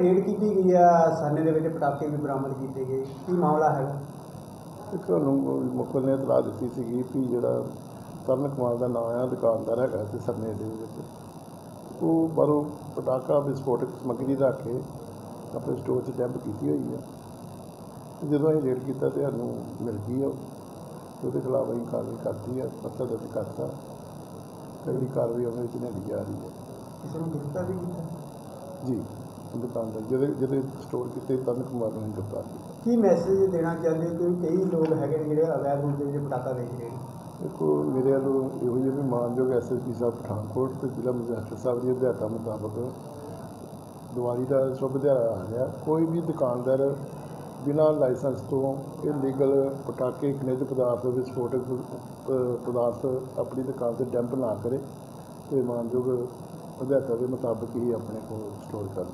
Raid ਕੀਤੀ ਗਈ ਆ ਸਾਨੇ ਦੇ ਵਿੱਚ ਪਟਾਕੇ ਵੀ ਬਰਾਮਦ ਕੀਤੇ ਗਏ। ਕੀ ਮਾਮਲਾ ਹੈਗਾ? ਇੱਕ ਤੁਹਾਨੂੰ ਮੁਖਬਰ ਨੇ ਇਤਲਾਹ ਦਿੱਤੀ ਸੀਗੀ ਕਿ ਜਿਹੜਾ ਤਰਨ ਕੁਮਾਰ ਦਾ ਨਾਮ ਆ ਦੁਕਾਨਦਾਰ ਹੈਗਾ ਤੇ ਸਰਨੇ ਦੇ ਵਿੱਚ। ਉਹ ਬਾਹਰੋਂ ਪਟਾਕਾ ਵਿਸਫੋਟਕ ਸਮੱਗਰੀ ਰੱਖ ਕੇ ਆਪਣੇ ਸਟੋਰ 'ਚ ਡੰਪ ਕੀਤੀ ਹੋਈ ਹੈ ਤੇ ਜਦੋਂ ਅਸੀਂ ਰੇਡ ਕੀਤਾ ਤੇ ਸਾਨੂੰ ਮਿਲ ਗਈ ਉਹ। ਤੇ ਉਹਦੇ ਖਿਲਾਫ ਅਸੀਂ ਕਾਰਵਾਈ ਕਰਤੀ ਹੈ ਪੱਤਰ ਦਰਜ ਕਰਤਾ। ਅਗਲੀ ਕਾਰਵਾਈ ਉਹਨਾਂ ਵਿੱਚ ਲੈਂਦੀ ਜਾ ਰਹੀ ਹੈ ਕਿਸੇ ਨੂੰ ਗ੍ਰਿਫਤਾਰ ਵੀ ਕੀਤਾ? ਜੀ। ਦੁਕਾਨਦਾਰ ਜਿਹਦੇ ਜਿਹਦੇ ਸਟੋਰ ਕੀਤੇ ਤਰਨ ਕੁਮਾਰ ਨੂੰ ਗ੍ਰਿਫਤਾਰ ਕੀਤਾ। ਕੀ ਮੈਸੇਜ ਦੇਣਾ ਚਾਹੁੰਦੇ ਹੋ? ਕਿ ਕਈ ਲੋਕ ਹੈਗੇ ਨੇ ਜਿਹੜੇ ਅਵੈਧ ਰੂਪ ਦੇ ਵਿੱਚ ਪਟਾਕਾ ਵੇਚ ਰਹੇ ਨੇ। ਦੇਖੋ ਮੇਰੇ ਵੱਲੋਂ ਇਹੋ ਜਿਹੇ ਵੀ ਮਾਨਯੋਗ ਐਸਐਸਪੀ ਸਾਹਿਬ ਪਠਾਨਕੋਟ ਤੇ ਜ਼ਿਲ੍ਹਾ ਮੈਜਿਸਟਰੇਟ ਸਾਹਿਬ ਦੀ ਹਦਾਇਤਾਂ ਮੁਤਾਬਕ ਦੀਵਾਲੀ ਦਾ ਸ਼ੁਭ ਦਿਹਾੜਾ ਆ ਗਿਆ ਕੋਈ ਵੀ ਦੁਕਾਨਦਾਰ ਬਿਨਾਂ ਲਾਇਸੈਂਸ ਤੋਂ ਇਲੀਗਲ ਪਟਾਕੇ ਖਣਿਜ ਪਦਾਰਥ ਵਿਸਫੋਟਕ ਪ- ਪਦਾਰਥ ਆਪਣੀ ਦੁਕਾਨ ਤੇ ਡੰਪ ਨਾ ਕਰੇ ਤੇ ਮਾਨਯੋਗ ਹਦਾਇਤਾਂ ਦੇ ਮੁਤਾਬਕ ਹੀ ਆਪਣੇ ਕੋਲ ਸਟੋਰ ਕਰਨ